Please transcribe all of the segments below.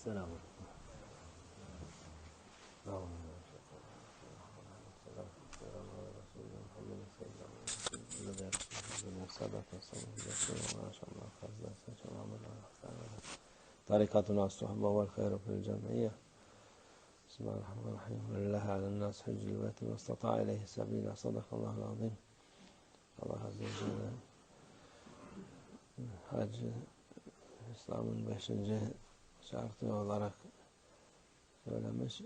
السلام طريقتنا الصحبة والخير في الجمعية. بسم الله الرحمن الرحيم. ولله على الناس حج البيت ما استطاع إليه سبيلا صدق الله العظيم. Allah Azze ve Celle hac İslam'ın beşinci şartı olarak söylemiş.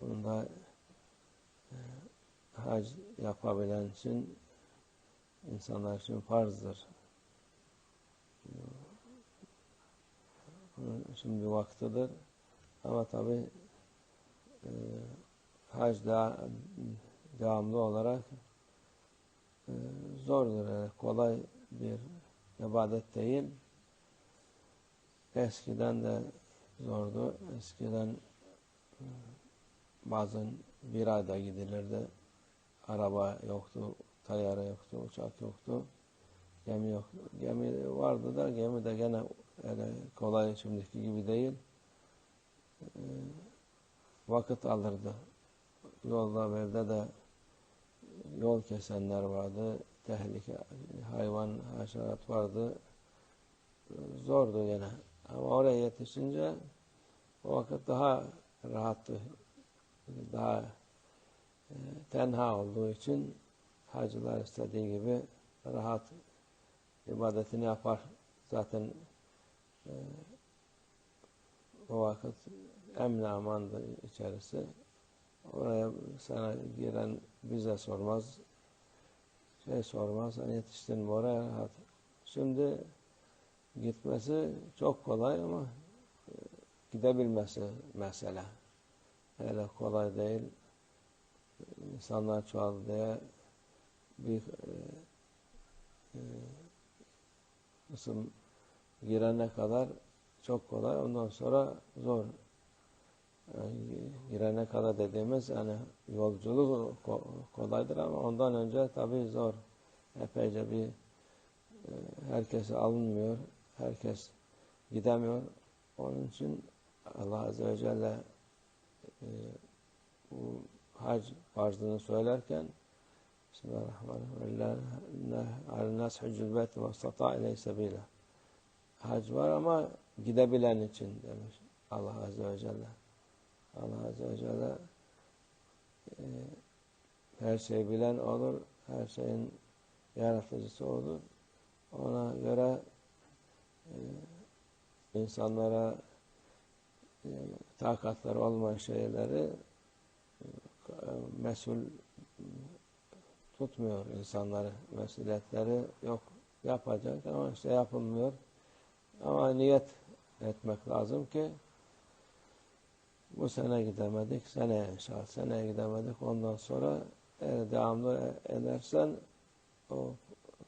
Bunda e, hac yapabilen için insanlar için farzdır. Bunun bir vaktidir. Ama tabi e, hac da, devamlı olarak e, zordur. Yani kolay bir ibadet değil. Eskiden de zordu. Eskiden e, bazen bir ayda gidilirdi. Araba yoktu, tayyare yoktu, uçak yoktu, gemi yoktu. Gemi vardı da gemi de gene öyle kolay şimdiki gibi değil. E, vakit alırdı. Yolda evde de yol kesenler vardı. Tehlike, hayvan, haşerat vardı. Zordu yine. Ama oraya yetişince o vakit daha rahattı. Daha e, tenha olduğu için hacılar istediği gibi rahat ibadetini yapar. Zaten e, o vakit emni amandı içerisi. Oraya sana giren bize sormaz. Şey sormaz. Hani yetiştin mi oraya rahat. Şimdi gitmesi çok kolay ama e, gidebilmesi mesele. Öyle kolay değil. İnsanlar çoğaldı diye bir e, e, girene kadar çok kolay. Ondan sonra zor. Yani girene kadar dediğimiz yani yolculuk kolaydır ama ondan önce tabii zor. Epeyce bir e, herkese alınmıyor. Herkes gidemiyor. Onun için Allah Azze ve Celle e, bu hac farzını söylerken Bismillahirrahmanirrahim. Hac var ama gidebilen için demiş Allah Azze ve Celle. Allah Azze ve Celle e, her şeyi bilen olur, her şeyin yaratıcısı olur. Ona göre insanlara e, takatları olmayan şeyleri e, mesul tutmuyor insanları. Mesuliyetleri yok yapacak ama işte yapılmıyor. Ama niyet etmek lazım ki bu sene gidemedik, seneye inşallah seneye gidemedik. Ondan sonra eğer devamlı edersen o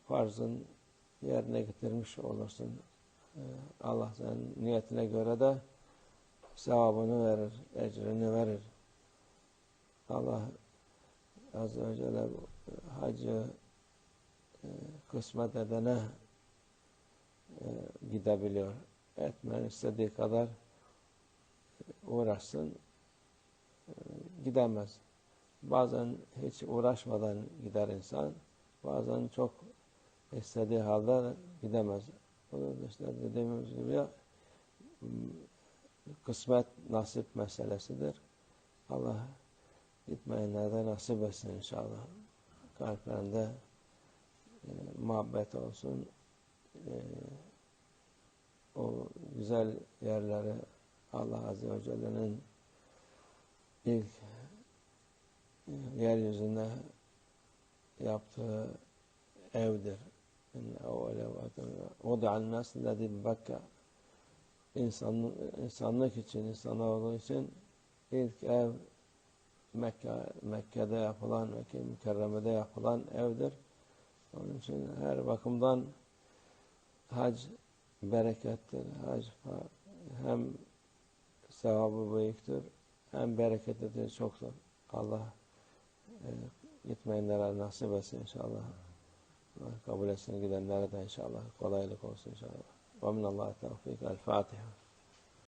farzın yerine getirmiş olursun. Allah senin niyetine göre de sevabını verir, ecrini verir. Allah Azze ve Celle hacı e, kısmet edene e, gidebiliyor. Etmen istediği kadar uğraşsın e, gidemez. Bazen hiç uğraşmadan gider insan. Bazen çok istediği halde gidemez. İşte dediğimiz gibi kısmet nasip meselesidir. Allah gitmeyenlere nasip etsin inşallah. Kalplerinde e, muhabbet olsun. E, o güzel yerleri Allah Azze ve Celle'nin ilk e, yeryüzünde yaptığı evdir. وَدَعَ النَّاسِ الَّذِي بَكَّ İnsan, insanlık için, insanoğlu için ilk ev Mekke, Mekke'de yapılan, Mekke mükerremede yapılan evdir. Onun için her bakımdan hac berekettir. Hac hem sevabı büyüktür. Hem bereketi de çoktur. Allah e, gitmeyenlere nasip etsin inşallah. Allah kabul etsin gidenlere de inşallah. Kolaylık olsun inşallah. Ve minallah tevfik. El Fatiha.